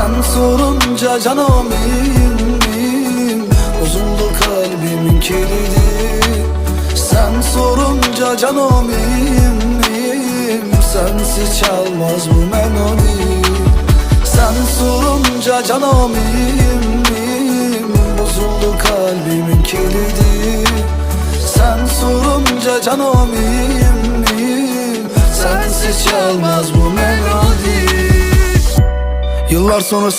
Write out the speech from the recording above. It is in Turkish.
sen sorunca canım iyiyim Bozuldu kalbimin kilidi. Sen sorunca canım iyiyim Sensiz çalmaz bu melodi. Sen sorunca canım iyiyim Bozuldu kalbimin kilidi. Sen sorunca canım iyiyim Sensiz çalmaz bu melodi Yıllar sonra